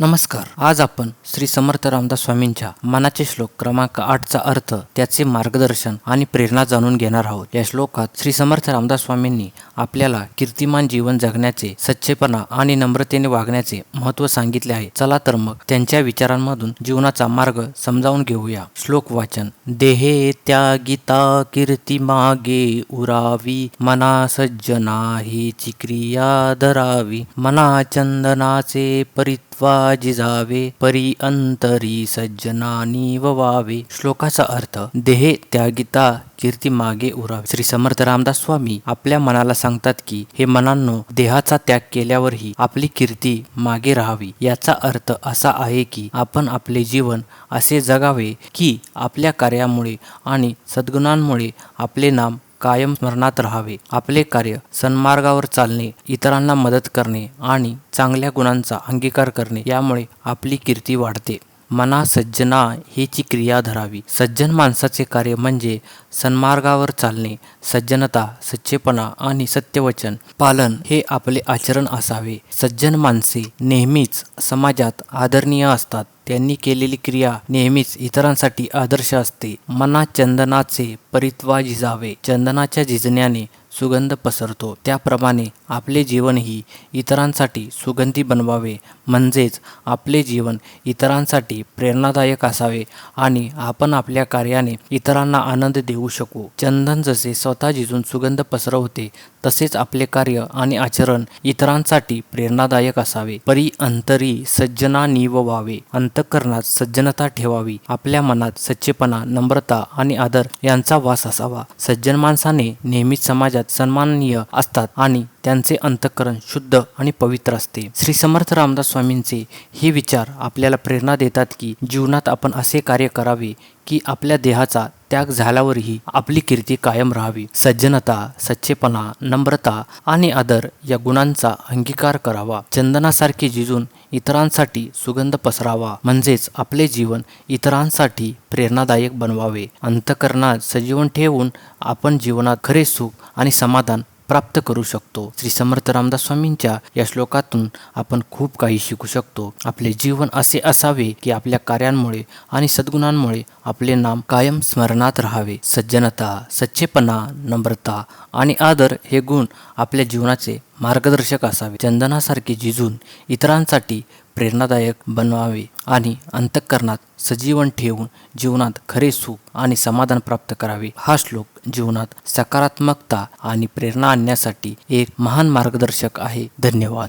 नमस्कार. आज आपण श्री समर्थ रामदास स्वामींच्या मनाचे श्लोक क्रमांक आठचा अर्थ त्याचे मार्गदर्शन आणि प्रेरणा जाणून घेणार आहोत. या श्लोकात श्री समर्थ रामदास स्वामींनी आपल्याला कीर्तिमान जीवन जगण्याचे सच्चेपणा आणि नम्रतेने वागण्याचे महत्त्व सांगितले आहे. चला तर मग त्यांच्या विचारांमधून जीवनाचा मार्ग समजावून घेऊया. श्लोक वाचन. देहे त्यागिता कीर्ती मागे उरावी मना सज्जना ही क्रिया धरावी. मना चंदनाचे परित्वा जिजावे परी अंतरी सज्जनानी ववावे श्लोकाचा अर्थ देहे त्यागिता कीर्ती मागे उरावे. श्री समर्थ रामदास स्वामी आपल्या मनाला सांगतात की हे मनांनो देहाचा त्याग केल्यावरही आपली कीर्ती मागे राहावी. याचा अर्थ असा आहे की आपण आपले जीवन असे जगावे की आपल्या कार्यामुळे आणि सद्गुणांमुळे आपले नाम कायम स्मरणात राहावे. आपले कार्य सन्मार्गावर चालणे इतरांना मदत करणे आणि चांगल्या गुणांचा अंगीकार करणे यामुळे आपली कीर्ती वाढते. मना सज्जना हेची क्रिया धरावी. सज्जन माणसाचे कार्य म्हणजे सन्मार्गावर चालणे सज्जनता सच्चेपणा आणि सत्यवचन. पालन हे आपले आचरण असावे. सज्जन माणसे नेहमीच समाजात आदरणीय असतात. त्यांनी केलेली क्रिया नेहमीच इतरांसाठी आदर्श असते. मना चंदनाचे परित्वा झिजावे. चंदनाच्या झिजण्याने सुगंध पसरतो. त्याप्रमाणे आपले जीवनही इतरांसाठी सुगंधी बनवावे. म्हणजेच आपले जीवन इतरांसाठी प्रेरणादायक असावे आणि आपण आपल्या कार्याने इतरांना आनंद देऊ शकू. चंदन जसे स्वतः झिजून सुगंध पसरवते तसेच आपले कार्य आणि आचरण इतरांसाठी प्रेरणादायक असावे. परी अंतरी सज्जना नीव व्हावे अंतकरणात सज्जनता ठेवावी. आपल्या मनात सच्चेपणा नम्रता आणि आदर यांचा वास असावा. सज्जन माणसाने नेहमीच समाजात समाजात सन्माननीय असतात आणि त्यांचे अंतःकरण शुद्ध आणि पवित्र असते. श्री समर्थ रामदास स्वामींचे हे विचार आपल्याला प्रेरणा देतात की जीवनात आपण असे कार्य करावे की आपल्या देहाचा त्याग झाल्यावरही आपली कीर्ती कायम राहावी. सज्जनता सच्चेपणा नम्रता आणि आदर या गुणांचा अंगीकार करावा. चंदनासारखे जिजून इतरांसाठी सुगंध पसरावा. म्हणजेच आपले जीवन इतरांसाठी प्रेरणादायक बनवावे. अंतकरणात सजीवन ठेवून आपण जीवनात खरे सुख आणि समाधान प्राप्त करू शकतो. श्री समर्थ रामदास स्वामींच्या या श्लोकातून आपण खूप काही शिकू शकतो. आपले जीवन असे असावे की आपल्या कार्यांमुळे आणि सद्गुणांमुळे आपले नाम कायम स्मरणात राहावे. सज्जनता सच्चेपणा नम्रता आणि आदर हे गुण आपल्या जीवनाचे मार्गदर्शक असावे. चंदनासारखे जिजून इतरांसाठी प्रेरणादायक बनवावे आणि अंतःकरणात सजीवन ठेवून जीवनात खरे सुख आणि समाधान प्राप्त करावे. हा श्लोक जीवनात सकारात्मकता आणि प्रेरणा आणण्यासाठी एक महान मार्गदर्शक आहे. धन्यवाद.